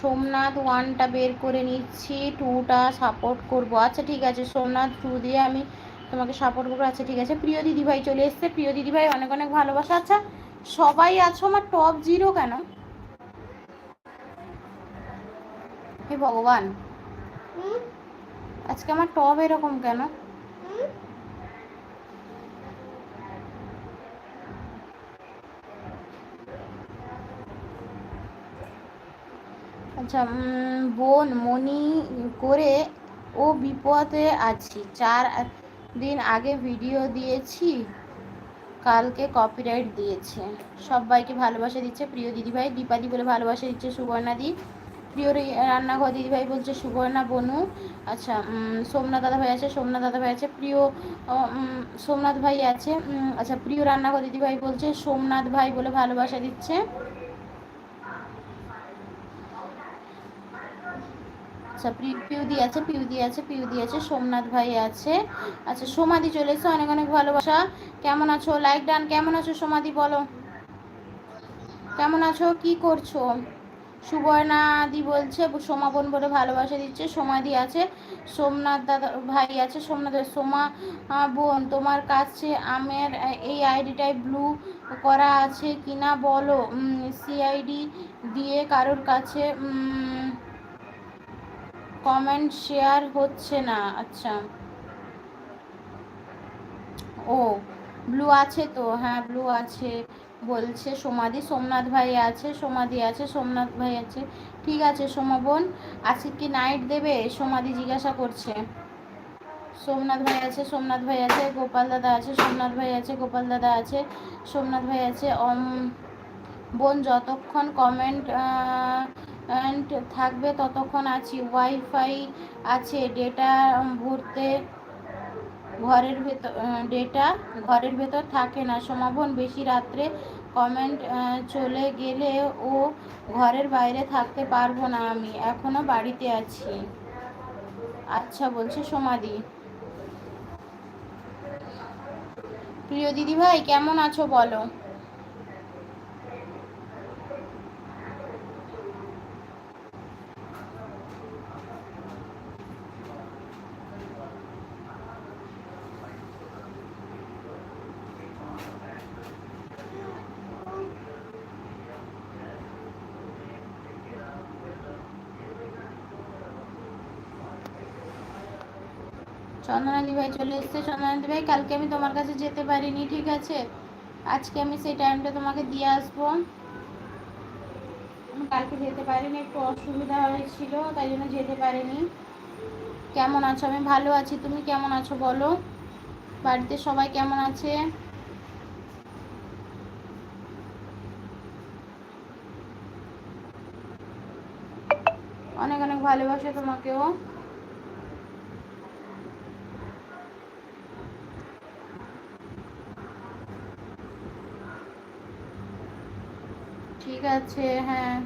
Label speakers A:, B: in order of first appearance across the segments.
A: সোমনাথ ওয়ানটা বের করে নিচ্ছি টুটা সাপোর্ট করব। আচ্ছা ঠিক আছে সোমনাথ টু দিয়ে আমি তোমাকে সাপোর্ট করব। আচ্ছা ঠিক আছে প্রিয় দিদিভাই চলে এসছে। প্রিয় দিদিভাই অনেক অনেক ভালোবাসা। আচ্ছা সবাই আছো আমার টপ জিরো কেন? হে ভগবান। আজকে আমার টপ এরকম কেন? বোন মনি করে ও বিপদে আছি। চার দিন আগে ভিডিও দিয়েছি, কালকে কপিরাইট দিয়েছে। সবাইকে ভালোবাসা দিচ্ছে প্রিয় দিদিভাই দীপাদি বলে ভালোবাসা দিচ্ছে সুবর্ণা দি। প্রিয় রান্নাঘর দিদিভাই বলছে সুবর্ণা, বনু। আচ্ছা সোমনাথ দাদা ভাই আছে, সোমনাথ দাদা ভাই আছে, প্রিয় সোমনাথ ভাই আছে আচ্ছা প্রিয় রান্নাঘর দিদিভাই বলছে সোমনাথ ভাই বলে ভালোবাসা দিচ্ছে। আচ্ছা পিউদি আছে পিউদি আছে পিউদি আছে, সোমনাথ ভাই আছে। আচ্ছা সোমাদি চলে এসে অনেক অনেক ভালোবাসা। কেমন আছো? লাইক ডান, কেমন আছো সোমাদি বলো? কেমন আছো? কি করছ? সুবর্ণাদি বলছে, সোমা বোন বলে ভালোবাসা দিচ্ছে, সোমাদি আছে, সোমনাথ দাদা ভাই আছে, সোমনাথ সোমা বোন, তোমার কাছে আমের এই আইডিটাই ব্লু করা আছে কিনা বলো? সিআইডি দিয়ে কারোর কাছে কমেন্ট শেয়ার হচ্ছে না আচ্ছা। ও ব্লু আছে তো হ্যাঁ ব্লু আছে, বলছে সমাধি সোমনাথ ভাই আছে সমাধি আছে, সোমনাথ ভাই আছে। ঠিক আছে, সোমা বোন, আজকে কি নাইট দেবে? সমাধি জিজ্ঞাসা করছে। সোমনাথ ভাই আছে, সোমনাথ ভাই আছে, গোপাল দাদা আছে, সোমনাথ ভাই আছে, গোপাল দাদা আছে, সোমনাথ ভাই আছে। অম বোন, যতক্ষণ কমেন্ট থাকবে ততক্ষণ আছি। ওয়াইফাই আছে ডেটা ভরতে ঘরের ভেতর ডেটা ঘরের ভেতর থাকে না। সমাবন বেশি রাত্রে কমেন্ট চলে গেলে ও ঘরের বাইরে থাকতে পারব না আমি। এখনও বাড়িতে আছি। আচ্ছা বলছে সমাধি। প্রিয় দিদি ভাই কেমন আছো বলো? চন্দনাদি ভাই চলে এসছে। চন্দনাদি ভাই, কালকে আমি তোমার কাছে যেতে পারিনি, ঠিক আছে? আজকে আমি সেই টাইমটা তোমাকে দিয়ে আসব। আমি কালকে যেতে পারিনি, একটু অসুবিধা হয়েছিল, তাই জন্য যেতে পারিনি। কেমন আছো? আমি ভালো আছি। তুমি কেমন আছো বলো? বাড়িতে সবাই কেমন আছে? অনেক অনেক ভালোবাসে তোমাকেও। ঠিক আছে হ্যাঁ।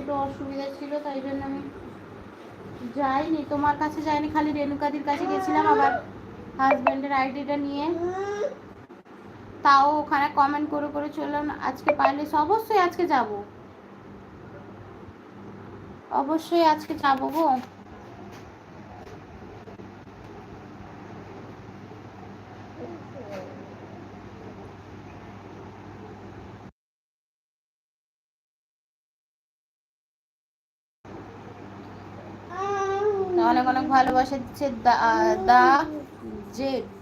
A: একটু অসুবিধা ছিল, তাই জন্য আমি যাইনি। তোমার কাছে যাইনি, খালি রেণুকাদির কাছে গেছিলাম আবার হাজব্যান্ডের আইডিটা নিয়ে। তাও ওখানে কমেন্ট করে করে চললাম আজকে পারলে অবশ্যই আজকে যাব। অবশ্যই আজকে যাব গো। অনেক অনেক ভালোবাসা দিচ্ছে দা জেড,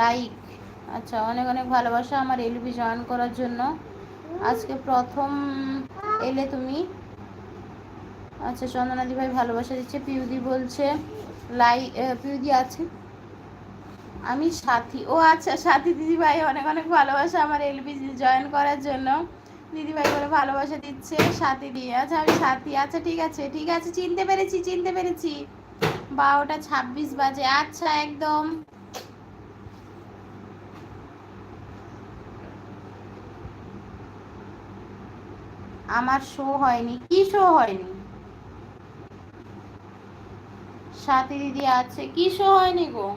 A: লাইক। আচ্ছা অনেক অনেক ভালোবাসা আমার এলবি জয়েন করার জন্য। আজকে প্রথম এলে তুমি। আচ্ছা চন্দনাদি ভাই ভালোবাসা দিচ্ছে, পিউদি বলছে, লাই পিউদি আছে। আমি সাথী, ও আচ্ছা সাথী দিদি ভাই, অনেক অনেক ভালোবাসা আমার এলবি জয়েন করার জন্য। দিদিভাই বলে ভালোবাসা দিচ্ছে, সাথী দিয়ে। আচ্ছা আমি সাথী। আচ্ছা ঠিক আছে ঠিক আছে, চিনতে পেরেছি চিনতে পেরেছি। বারোটা ছাব্বিশ বাজে। আচ্ছা একদম। আমার শো হয়নি। কি শো হয়নি? সাথী দিদি আছে। কি শো হয়নি গো?